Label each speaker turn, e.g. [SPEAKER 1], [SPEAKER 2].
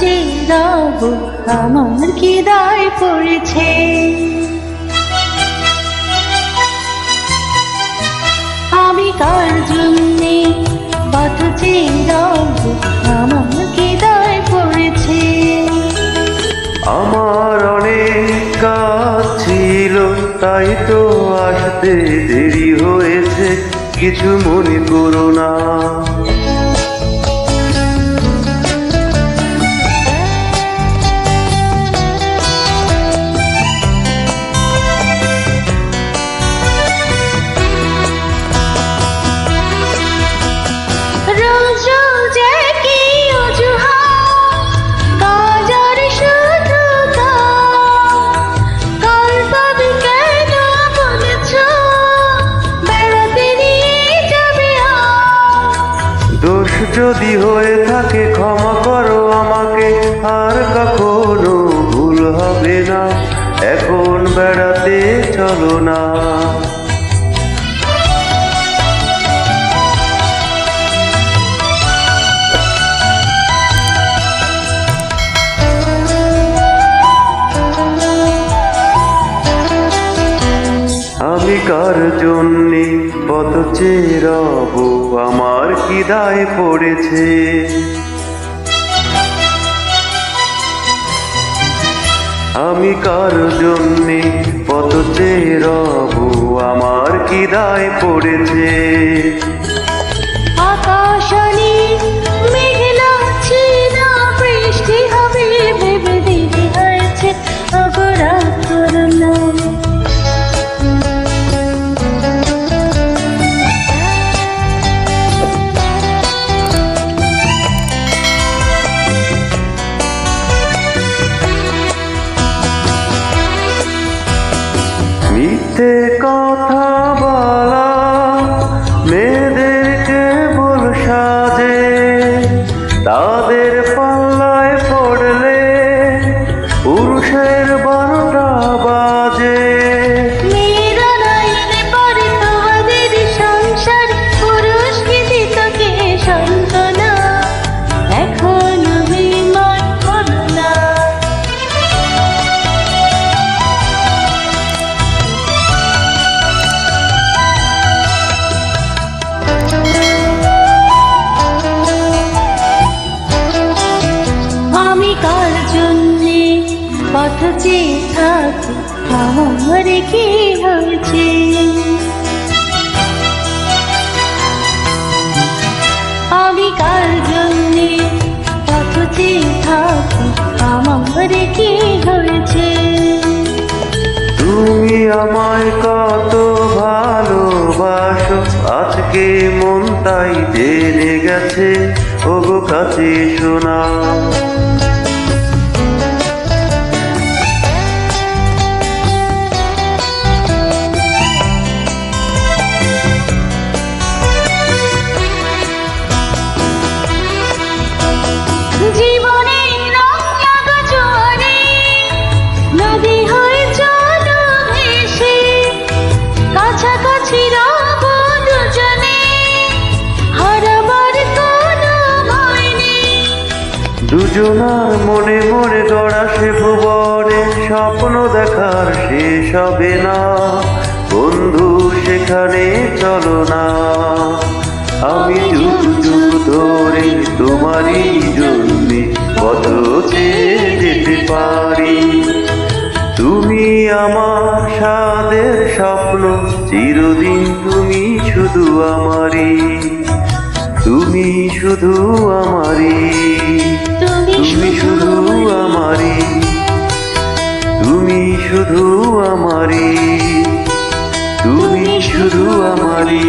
[SPEAKER 1] চিরাব আমার কি দায় পড়েছে। আমি কার জন্যে পথ চিরাব আমার কি দায় পড়েছে।
[SPEAKER 2] আমার অনেক কাজ ছিল, তাই তো আসতে দেরি হয়েছে। কিছু মনে করো না। যদি হয়ে থাকে ক্ষমা করো আমাকে আর কখনো কার জন্যে কত চেরব, আমার কি দায় পড়েছে। আমি কার জন্যে কত চেরব, আমার কি দায় পড়েছে
[SPEAKER 1] আকাশানি
[SPEAKER 2] মিথ্যে কথা বলা মেয়েদেরকে বল সাজে তাদের পাল্লায়
[SPEAKER 1] পথ চেয়ে থাকি আমার কি হয়েছে আমি কার জন্যে পথ চেয়ে থাকি আমার কি হয়েছে
[SPEAKER 2] তুমি আমায় কত ভালোবাসো, আজকে মন তাই জেনে গেছে। ওগো কাছে শোনা। দুজনার মনে মনে গড়া সে ভুবনে, স্বপ্ন দেখার শেষ হবে না। বন্ধু, সেখানে চলো না। আমি যুগ যুগ ধরে তোমারই জন্যে কত যেতে পারি। তুমি আমার সাদের স্বপ্ন, চিরদিন তুমি শুধু আমারই। তুমি শুধু আমারই। তুমি শুধু আমারি তুমি শুধু আমারি তুমি শুধু আমারই।